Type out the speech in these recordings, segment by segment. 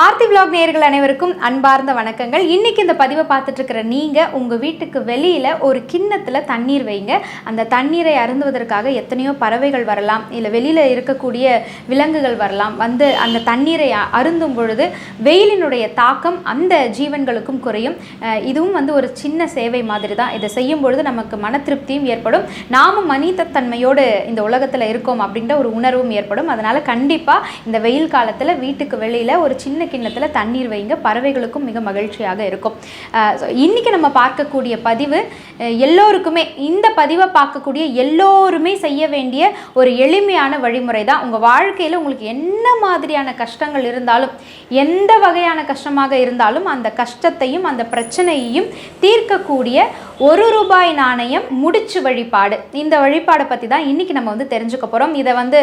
Aarthi vlog நேயர்கள் அனைவருக்கும் அன்பார்ந்த வணக்கங்கள். இன்னைக்கு இந்த பதிவை பார்த்துட்டு இருக்கிற நீங்க உங்க வீட்டுக்கு வெளியில ஒரு கிண்ணத்துல தண்ணீர் வைங்க. அந்த தண்ணீரை அருந்துவதற்காக எத்தனையோ பறவைகள் வரலாம் இல்லை வெளியில இருக்கக்கூடிய விலங்குகள் வரலாம். வந்து அந்த தண்ணீரை அருந்தும் பொழுது வெயிலினுடைய தாக்கம் அந்த ஜீவன்களுக்கும் குறையும். இதுவும் வந்து ஒரு சின்ன சேவை மாதிரி தான் இதை செய்யும் பொழுது நமக்கு மன திருப்தியும் ஏற்படும். நாமும் மனிதத்தன்மையோடு இந்த உலகத்தில் இருக்கோம் அப்படின்ற ஒரு உணர்வும் ஏற்படும். அதனால கண்டிப்பாக இந்த வெயில் காலத்தில் வீட்டுக்கு வெளியில் ஒரு சின்ன கிண்ணத்தில் தண்ணீர் வைங்க. பறவைகளுக்கும் மிக மகிழ்ச்சியாக இருக்கும். இன்றைக்கி இன்னைக்கு நம்ம பார்க்கக்கூடிய பதிவு எல்லோருக்குமே இந்த பதிவை பார்க்கக்கூடிய எல்லோருமே செய்ய வேண்டிய ஒரு எளிமையான வழிமுறை தான் உங்கள் வாழ்க்கையில் உங்களுக்கு என்ன மாதிரியான கஷ்டங்கள் இருந்தாலும் எந்த வகையான கஷ்டமாக இருந்தாலும் அந்த கஷ்டத்தையும் அந்த பிரச்சனையையும் தீர்க்கக்கூடிய ஒரு ரூபாய் நாணயம் முடிச்சு வழிபாடு. இந்த வழிபாடை பற்றி தான் இன்றைக்கி நம்ம வந்து தெரிஞ்சுக்க போகிறோம் இதை வந்து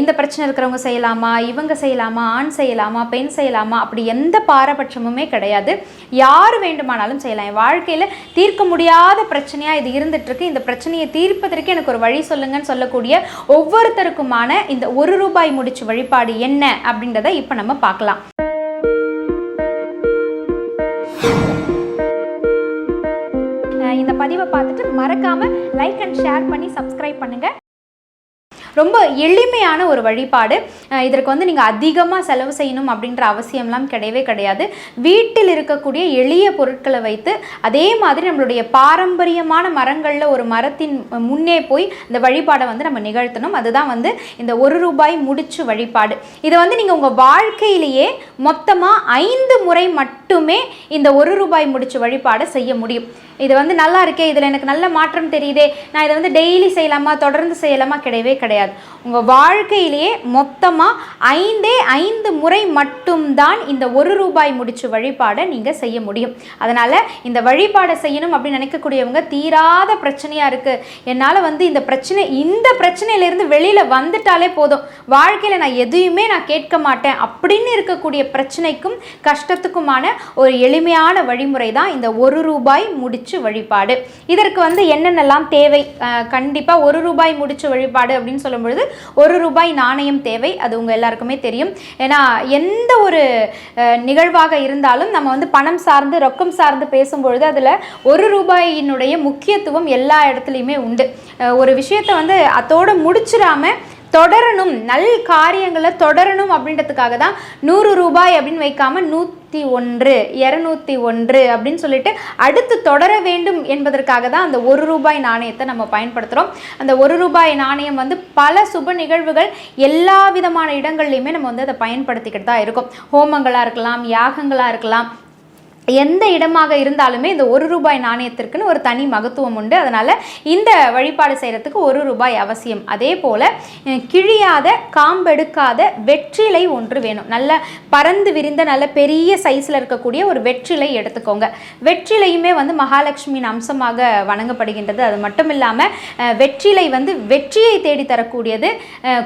இந்த பிரச்சனை இருக்கிறவங்க செய்யலாமா? இவங்க செய்யலாமா? ஆண் செய்யலாமா? பெண் செய்யலாமா அப்படி எந்த பாரபட்சமுமே கிடையாது. யார் வேண்டுமானாலும் செய்யலாம். என் வாழ்க்கையில் தீர்க்க முடியாத பிரச்சனையாக இது இருந்துகிட்ருக்கு இந்த பிரச்சனையை தீர்ப்பதற்கு எனக்கு ஒரு வழி சொல்லுங்கன்னு சொல்லக்கூடிய ஒவ்வொருத்தருக்குமான இந்த ஒரு ரூபாய் முடிச்சு வழிபாடு என்ன அப்படின்றத இப்போ நம்ம பார்க்கலாம். இந்த பதிவை பார்த்துட்டு மறக்காம லைக் அண்ட் ஷேர் பண்ணி சப்ஸ்கிரைப் பண்ணுங்க. ரொம்ப எளிமையான ஒரு வழிபாடு. இதற்கு வந்து நீங்கள் அதிகமாக செலவு செய்யணும் அப்படின்ற அவசியம்லாம் கிடையவே கிடையாது. வீட்டில் இருக்கக்கூடிய எளிய பொருட்களை வைத்து அதே மாதிரி நம்மளுடைய பாரம்பரியமான மரங்களில் ஒரு மரத்தின் முன்னே போய் இந்த வழிபாடை வந்து நம்ம நிகழ்த்தணும். அதுதான் வந்து இந்த ஒரு ரூபாய் முடிச்சு வழிபாடு. இதை வந்து நீங்கள் உங்கள் வாழ்க்கையிலேயே மொத்தமாக ஐந்து முறை மட்டுமே இந்த ஒரு ரூபாய் முடிச்சு வழிபாடை செய்ய முடியும். இது வந்து நல்லா இருக்கே இதில் எனக்கு நல்ல மாற்றம் தெரியுதே நான் இதை வந்து டெய்லி செய்யலாமா தொடர்ந்து செய்யலாமா கிடையவே கிடையாது. உங்கள் வாழ்க்கையிலேயே மொத்தமாக ஐந்தே ஐந்து முறை மட்டும்தான் இந்த ஒரு ரூபாய் முடிச்சு வழிபாடை நீங்கள் செய்ய முடியும். அதனால் இந்த வழிபாடை செய்யணும் அப்படின்னு நினைக்கக்கூடியவங்க தீராத பிரச்சனையாக இருக்குது என்னால் வந்து இந்த பிரச்சனை இந்த பிரச்சனையிலேருந்து வெளியில் வந்துட்டாலே போதும். வாழ்க்கையில் நான் எதையுமே நான் கேட்க மாட்டேன் அப்படின்னு இருக்கக்கூடிய பிரச்சனைக்கும் கஷ்டத்துக்குமான ஒரு எளிமையான வழிமுறை தான் இந்த ஒரு ரூபாய் முடிச்சு வழிபாடு. இதற்கு வந்து என்னென்னலாம் தேவை? கண்டிப்பாக ஒரு ரூபாய் முடிச்சு வழிபாடு அப்படின்னு சொல்லி சொல்லும் பொழுது ஒரு ரூபாய் நாணயம் தேவை அது உங்கள் எல்லாருக்குமே தெரியும். ஏன்னா எந்த ஒரு நிகழ்வாக இருந்தாலும் நம்ம வந்து பணம் சார்ந்து ரொக்கம் சார்ந்து பேசும்பொழுது அதில் ஒரு ரூபாயினுடைய முக்கியத்துவம் எல்லா இடத்துலையுமே உண்டு. ஒரு விஷயத்தை வந்து அதோட முடிச்சிடாம தொடரணும் நல் காரியங்களை தொடரணும் அப்படின்றதுக்காக தான் நூறு ரூபாய் அப்படின்னு வைக்காம நூற்றி ஒன்று இரநூத்தி ஒன்று அப்படின்னு சொல்லிட்டு அடுத்து தொடர வேண்டும் என்பதற்காக தான் அந்த ஒரு ரூபாய் நாணயத்தை நம்ம பயன்படுத்துகிறோம் அந்த ஒரு ரூபாய் நாணயம் வந்து பல சுப நிகழ்வுகள் எல்லா விதமான இடங்கள்லையுமே நம்ம வந்து அதை பயன்படுத்திக்கிட்டு தான் இருக்கோம். ஹோமங்களாக இருக்கலாம் யாகங்களாக இருக்கலாம் எந்த இடமாக இருந்தாலுமே இந்த ஒரு ரூபாய் நாணயத்திற்குன்னு ஒரு தனி மகத்துவம் உண்டு. அதனால் இந்த வழிபாடு செய்கிறதுக்கு ஒரு ரூபாய் அவசியம். அதே போல் கிழியாத காம்பெடுக்காத வெற்றிலை ஒன்று வேணும். நல்ல பறந்து விரிந்த நல்ல பெரிய சைஸில் இருக்கக்கூடிய ஒரு வெற்றிலை எடுத்துக்கோங்க. வெற்றிலையுமே வந்து மகாலட்சுமியின் அம்சமாக வணங்கப்படுகின்றது. அது மட்டும் இல்லாமல் வெற்றிலை வந்து வெற்றியை தேடி தரக்கூடியது.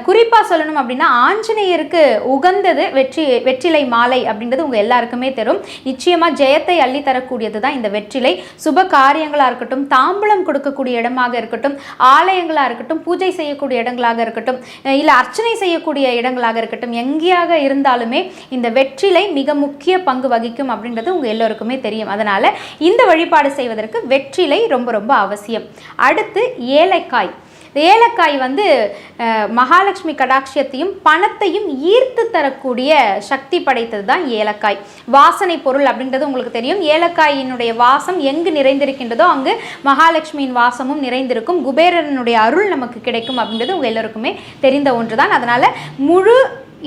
குறிப்பாக சொல்லணும் அப்படின்னா ஆஞ்சநேயருக்கு உகந்தது வெற்றி வெற்றிலை மாலை அப்படின்றது உங்கள் எல்லாருக்குமே தரும் நிச்சயமாக ஜெயத்தை அள்ளித்தரக்கூடியது தான் இந்த வெற்றிலை. சுப காரியங்களாக இருக்கட்டும் தாம்பூலம் கொடுக்கக்கூடிய இடமாக இருக்கட்டும் ஆலயங்களாக இருக்கட்டும் பூஜை செய்யக்கூடிய இடங்களாக இருக்கட்டும் இல்லை அர்ச்சனை செய்யக்கூடிய இடங்களாக இருக்கட்டும் எங்கேயாக இருந்தாலுமே இந்த வெற்றிலை மிக முக்கிய பங்கு வகிக்கும் அப்படின்றது உங்கள் எல்லோருக்குமே தெரியும். அதனால் இந்த வழிபாடு செய்வதற்கு வெற்றிலை ரொம்ப ரொம்ப அவசியம். அடுத்து ஏலக்காய். ஏலக்காய் வந்து மகாலட்சுமி கடாட்சியத்தையும் பணத்தையும் ஈர்த்து தரக்கூடிய சக்தி படைத்தது தான் ஏலக்காய். வாசனை பொருள் அப்படின்றது உங்களுக்கு தெரியும். ஏலக்காயினுடைய வாசம் எங்கு நிறைந்திருக்கின்றதோ அங்கு மகாலட்சுமியின் வாசமும் நிறைந்திருக்கும். குபேரனுடைய அருள் நமக்கு கிடைக்கும் அப்படின்றது உங்கள் எல்லோருக்குமே தெரிந்த ஒன்று தான் அதனால் முழு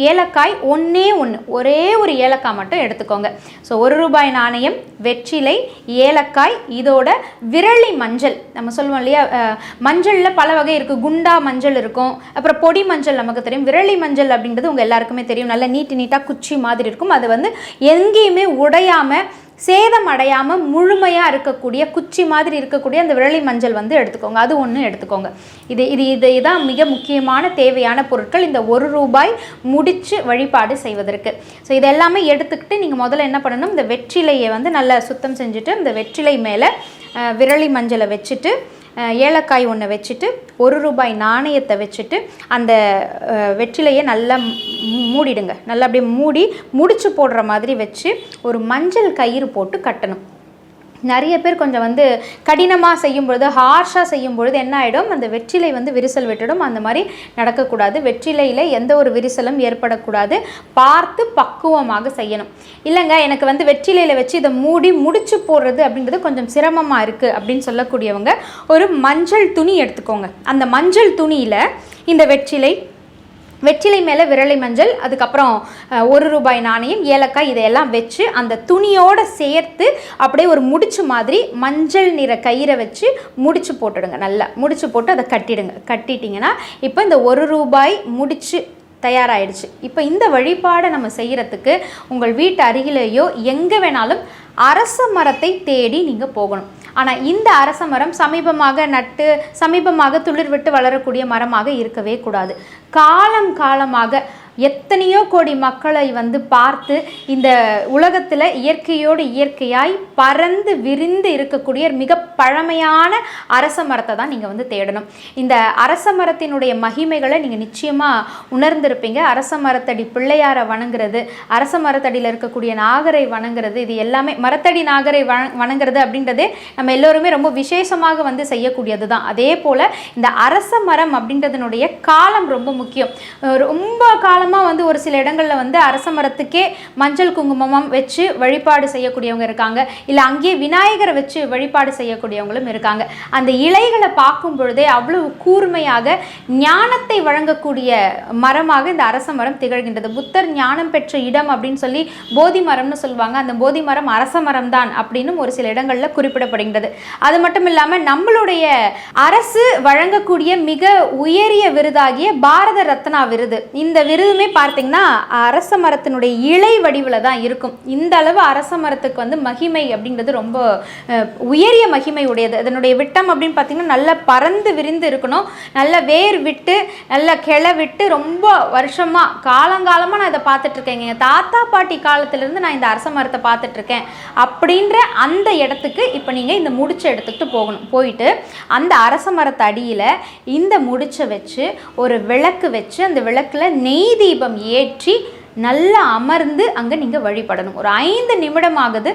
ஏலக்காய் ஒன்றே ஒன்று ஒரே ஒரு ஏலக்காய் மட்டும் எடுத்துக்கோங்க. ஸோ ஒரு ரூபாய் நாணயம் வெற்றிலை ஏலக்காய் இதோட விரலி மஞ்சள். நம்ம சொல்லுவோம் இல்லையா? மஞ்சளில் பல வகை இருக்குது குண்டா மஞ்சள் இருக்கும். அப்புறம் பொடி மஞ்சள் நமக்கு தெரியும். விரலி மஞ்சள் அப்படின்றது உங்கள் எல்லாருக்குமே தெரியும். நல்லா நீட்டு நீட்டாக குச்சி மாதிரி இருக்கும். அது வந்து எங்கேயுமே உடையாமல் சேதம் அடையாமல் முழுமையாக இருக்கக்கூடிய குச்சி மாதிரி இருக்கக்கூடிய அந்த விரலி மஞ்சள் வந்து எடுத்துக்கோங்க. அது ஒன்று எடுத்துக்கோங்க. இது இது இதுதான் மிக முக்கியமான தேவையான பொருட்கள். இந்த ஒரு ரூபாய் முடித்து வழிபாடு செய்வதற்கு. ஸோ இதெல்லாமே எடுத்துக்கிட்டு நீங்கள் முதல்ல என்ன பண்ணணும்? இந்த வெற்றிலையை வந்து நல்லா சுத்தம் செஞ்சுட்டு இந்த வெற்றிலை மேலே விரலி மஞ்சளை வச்சுட்டு ஏலக்காய் ஒன்று வச்சுட்டு ஒரு ரூபாய் நாணயத்தை வச்சுட்டு அந்த வெற்றிலையை நல்லா மூடிடுங்க. நல்லா அப்படியே மூடி முடிச்சு போடுற மாதிரி வச்சு ஒரு மஞ்சள் கயிறு போட்டு கட்டணும். நிறைய பேர் கொஞ்சம் வந்து கடினமாக செய்யும் பொழுது ஹார்ஷாக செய்யும் பொழுது என்ன ஆகிடும் அந்த வெற்றிலை வந்து விரிசல் விட்டுடும். அந்த மாதிரி நடக்கக்கூடாது. வெற்றிலையில் எந்த ஒரு விரிசலும் ஏற்படக்கூடாது. பார்த்து பக்குவமாக செய்யணும். இல்லைங்க எனக்கு வந்து வெற்றிலையில் வச்சு இதை மூடி முடிச்சு போடுறது அப்படின்றது கொஞ்சம் சிரமமாக இருக்குது அப்படின்னு சொல்லக்கூடியவங்க ஒரு மஞ்சள் துணி எடுத்துக்கோங்க. அந்த மஞ்சள் துணியில் இந்த வெற்றிலை வெற்றிலை மேலே விரலை மஞ்சள் அதுக்கப்புறம் ஒரு ரூபாய் நாணயம் ஏலக்காய் இதையெல்லாம் வச்சு அந்த துணியோடு சேர்த்து அப்படியே ஒரு முடிச்சு மாதிரி மஞ்சள் நிற கயிறை வச்சு முடிச்சு போட்டுடுங்க. நல்லா முடிச்சு போட்டு அதை கட்டிடுங்க. கட்டிட்டிங்கன்னா இப்போ இந்த ஒரு ரூபாய் முடிச்சு தயாராகிடுச்சு இப்போ இந்த வழிபாடை நம்ம செய்கிறதுக்கு உங்கள் வீட்டு அருகிலேயோ எங்கே வேணாலும் அரச மரத்தை தேடி நீங்கள் போகணும். ஆனால் இந்த அரச மரம் சமீபமாக நட்டு சமீபமாக துளிர் விட்டு வளரக்கூடிய மரமாக இருக்கவே கூடாது. காலம் காலமாக எத்தனையோ கோடி மக்களை வந்து பார்த்து இந்த உலகத்தில் இயற்கையோடு இயற்கையாய் பறந்து விரிந்து இருக்கக்கூடிய மிக பழமையான அரச மரத்தை தான் நீங்கள் வந்து தேடணும். இந்த அரச மரத்தினுடைய மகிமைகளை நீங்கள் நிச்சயமாக உணர்ந்திருப்பீங்க. அரச மரத்தடி பிள்ளையாரை வணங்குறது அரச மரத்தடியில் இருக்கக்கூடிய நாகரை வணங்குறது இது எல்லாமே மரத்தடி நாகரை வணங்குறது அப்படின்றதே நம்ம எல்லோருமே ரொம்ப விசேஷமாக வந்து செய்யக்கூடியது தான் அதே போல் இந்த அரச மரம் அப்படின்றதனுடைய காலம் ரொம்ப முக்கியம். ரொம்ப காலம் காலமாக வந்து ஒரு சில இடங்களில் வந்து அரச மரத்துக்கே மஞ்சள் குங்குமம் வச்சு வழிபாடு செய்யக்கூடியவங்க இருக்காங்க. இல்லை அங்கேயே விநாயகரை வச்சு வழிபாடு செய்யக்கூடியவங்களும் இருக்காங்க. அந்த இலைகளை பார்க்கும் பொழுதே அவ்வளவு கூர்மையாக ஞானத்தை வழங்கக்கூடிய மரமாக இந்த அரச மரம் திகழ்கின்றது. புத்தர் ஞானம் பெற்ற இடம் அப்படின்னு சொல்லி போதி மரம்னு சொல்லுவாங்க. அந்த போதி மரம் அரச மரம் தான் அப்படின்னு ஒரு சில இடங்களில் குறிப்பிடப்படுகின்றது. அது மட்டும் இல்லாமல் நம்மளுடைய அரசு வழங்கக்கூடிய மிக உயரிய விருதாகிய பாரத ரத்னா விருது. இந்த விருது விருதுமே பார்த்தீங்கன்னா அரச மரத்தினுடைய இலை வடிவில் தான் இருக்கும். இந்த அளவு அரச மரத்துக்கு வந்து மகிமை அப்படிங்கிறது ரொம்ப உயரிய மகிமை உடையது. அதனுடைய விட்டம் அப்படின்னு பார்த்தீங்கன்னா நல்லா பறந்து விரிந்து இருக்கணும். நல்ல வேர் விட்டு நல்ல கிளை விட்டு ரொம்ப வருஷமாக காலங்காலமாக நான் இதை பார்த்துட்ருக்கேங்க. எங்கள் தாத்தா பாட்டி காலத்திலேருந்து நான் இந்த அரச மரத்தை பார்த்துட்ருக்கேன். அப்படின்ற அந்த இடத்துக்கு இப்போ நீங்கள் இந்த முடிச்சை எடுத்துக்கிட்டு போகணும். போயிட்டு அந்த அரச மரத்தை அடியில் இந்த முடிச்சை வச்சு ஒரு விளக்கு வச்சு அந்த விளக்கில் நெய் தீபம் ஏற்றி நல்லா அமர்ந்து அங்கே நீங்கள் வழிபடணும். ஒரு ஐந்து நிமிடம் ஆகுது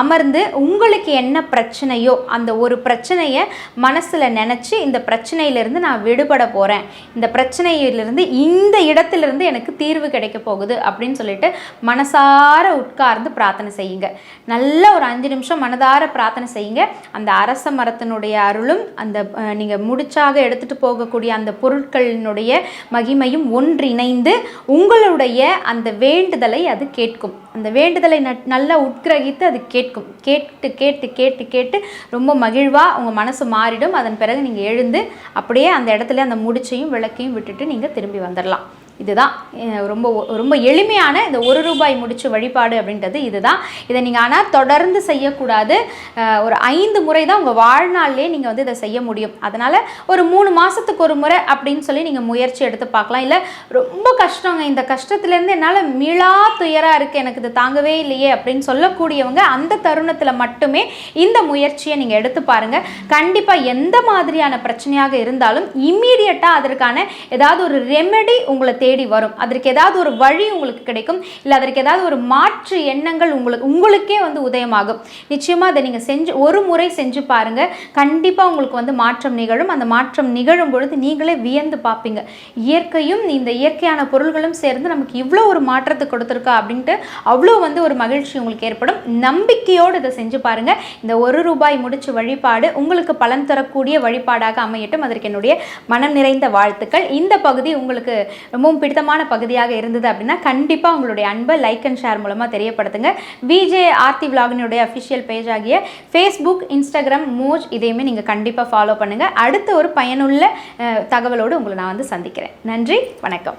அமர்ந்து உங்களுக்கு என்ன பிரச்சனையோ அந்த ஒரு பிரச்சனையை மனசில் நினச்சி இந்த பிரச்சனையிலேருந்து நான் விடுபட போகிறேன் இந்த பிரச்சனையிலிருந்து இந்த இடத்துலேருந்து எனக்கு தீர்வு கிடைக்க போகுது அப்படின்னு சொல்லிட்டு மனசார உட்கார்ந்து பிரார்த்தனை செய்யுங்க. நல்ல ஒரு அஞ்சு நிமிஷம் மனதார பிரார்த்தனை செய்யுங்க. அந்த அரச மரத்தினுடைய அருளும் அந்த நீங்கள் முடிச்சாக எடுத்துகிட்டு போகக்கூடிய அந்த பொருட்களினுடைய மகிமையும் ஒன்றிணைந்து உங்களுடைய அந்த வேண்டுதலை அது கேட்கும். அந்த வேண்டுதலை ந நல்லா உட்கிரகித்து அது கேட்கும். கேட்டு கேட்டு கேட்டு கேட்டு ரொம்ப மகிழ்வாக உங்கள் மனசு மாறிடும். அதன் பிறகு நீங்கள் எழுந்து அப்படியே அந்த இடத்துல அந்த முடிச்சையும் விளக்கையும் விட்டுட்டு நீங்கள் திரும்பி வந்துடலாம் இதுதான். ரொம்ப ரொம்ப எளிமையான இந்த ஒரு ரூபாய் முடிச்சு வழிபாடு அப்படின்றது இதுதான். இதை நீங்கள் ஆனால் தொடர்ந்து செய்யக்கூடாது. ஒரு ஐந்து முறை தான் உங்கள் வாழ்நாள்லேயே நீங்கள் வந்து இதை செய்ய முடியும். அதனால் ஒரு மூணு மாதத்துக்கு ஒரு முறை அப்படின்னு சொல்லி நீங்கள் முயற்சி எடுத்து பார்க்கலாம். இல்லை ரொம்ப கஷ்டங்க. இந்த கஷ்டத்துலேருந்து என்னால் மீளா துயராக இருக்குது எனக்கு இது தாங்கவே இல்லையே அப்படின்னு சொல்லக்கூடியவங்க அந்த தருணத்தில் மட்டுமே இந்த முயற்சியை நீங்கள் எடுத்து பாருங்கள் கண்டிப்பாக எந்த மாதிரியான பிரச்சனையாக இருந்தாலும் இம்மீடியட்டாக அதற்கான ஏதாவது ஒரு ரெமெடி உங்களை தேடி வரும். அதற்கு ஏதாவது ஒரு வழி உங்களுக்கு கிடைக்கும். இல்லை அதற்கு ஏதாவது ஒரு மாற்று எண்ணங்கள் உங்களுக்கு உங்களுக்கே வந்து உதயமாகும். நிச்சயமாக அதை நீங்கள் செஞ்சு ஒரு முறை செஞ்சு பாருங்கள் கண்டிப்பாக உங்களுக்கு வந்து மாற்றம் நிகழும். அந்த மாற்றம் நிகழும் பொழுது நீங்களே வியந்து பார்ப்பீங்க இயற்கையும் இந்த இயற்கையான பொருள்களும் சேர்ந்து நமக்கு இவ்வளோ ஒரு மாற்றத்தை கொடுத்துருக்கா அப்படின்ட்டு அவ்வளோ வந்து ஒரு மகிழ்ச்சி உங்களுக்கு ஏற்படும். நம்பிக்கையோடு இதை செஞ்சு பாருங்க. இந்த ஒரு ரூபாய் முடிச்சு வழிபாடு உங்களுக்கு பலன் தரக்கூடிய வழிபாடாக அமையட்டும். அதற்கு என்னுடைய மனம் நிறைந்த வாழ்த்துக்கள். இந்த பகுதி உங்களுக்கு ரொம்பவும் பிடித்தமான பகுதியாக இருந்தது அப்படின்னா கண்டிப்பாக உங்களுடைய அன்பை லைக் அண்ட் ஷேர் மூலமாக தெரியப்படுத்துங்க. விஜே ஆர்த்தி விலாகினுடைய அஃபிஷியல் பேஜ் ஆகிய ஃபேஸ்புக் இன்ஸ்டாகிராம் மோஜ் இதையுமே நீங்கள் கண்டிப்பாக ஃபாலோ பண்ணுங்கள் அடுத்த ஒரு பயனுள்ள தகவலோடு உங்களை நான் வந்து சந்திக்கிறேன். நன்றி வணக்கம்.